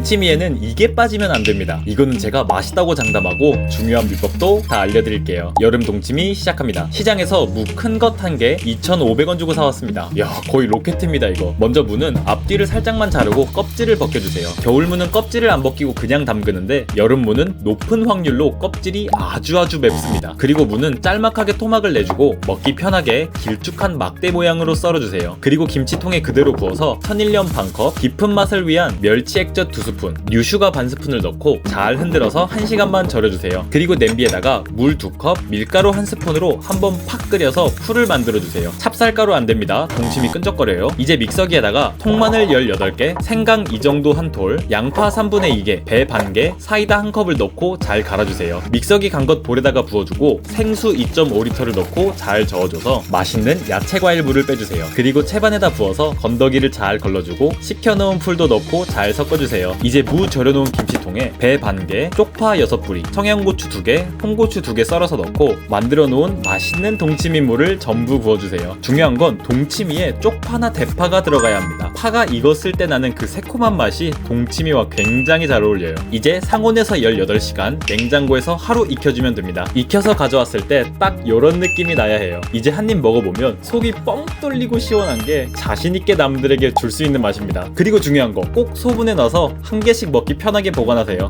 동치미에는 이게 빠지면 안 됩니다. 이거는 제가 맛있다고 장담하고 중요한 비법도 다 알려드릴게요. 여름 동치미 시작합니다. 시장에서 무 큰 것 한 개 2,500원 주고 사왔습니다. 야 거의 로켓입니다 이거. 먼저 무는 앞뒤를 살짝만 자르고 껍질을 벗겨주세요. 겨울 무는 껍질을 안 벗기고 그냥 담그는데 여름 무는 높은 확률로 껍질이 아주 아주 맵습니다. 그리고 무는 짤막하게 토막을 내주고 먹기 편하게 길쭉한 막대 모양으로 썰어주세요. 그리고 김치통에 그대로 부어서 천일염 반컵, 깊은 맛을 위한 멸치 액젓 두 스푼, 유슈가 반 스푼을 넣고 잘 흔들어서 1시간만 절여주세요. 그리고 냄비에다가 물두 컵, 밀가루 한 스푼으로 한번 팍 끓여서 풀을 만들어주세요. 찹쌀가루 안 됩니다. 동심이 끈적거려요. 이제 믹서기에다가 통마늘 18개, 생강 이 정도 한 톨, 양파 3분의 2개, 배 반 개, 사이다 한 컵을 넣고 잘 갈아주세요. 믹서기 간 것 볼에다가 부어주고 생수 2.5리터를 넣고 잘 저어줘서 맛있는 야채 과일 물을 빼주세요. 그리고 채반에다 부어서 건더기를 잘 걸러주고 식혀놓은 풀도 넣고 잘 섞어주세 요. 이제 무 절여놓은 김치통에 배 반 개, 쪽파 6뿌리, 청양고추 2개, 홍고추 2개 썰어서 넣고 만들어 놓은 맛있는 동치미 물을 전부 부어주세요. 중요한 건 동치미에 쪽파나 대파가 들어가야 합니다. 파가 익었을 때 나는 그 새콤한 맛이 동치미와 굉장히 잘 어울려요. 이제 상온에서 18시간, 냉장고에서 하루 익혀주면 됩니다. 익혀서 가져왔을 때 딱 이런 느낌이 나야 해요. 이제 한 입 먹어보면 속이 뻥 뚫리고 시원한 게 자신있게 남들에게 줄 수 있는 맛입니다. 그리고 중요한 거 꼭 소분해 넣어서 한 개씩 먹기 편하게 보관하세요.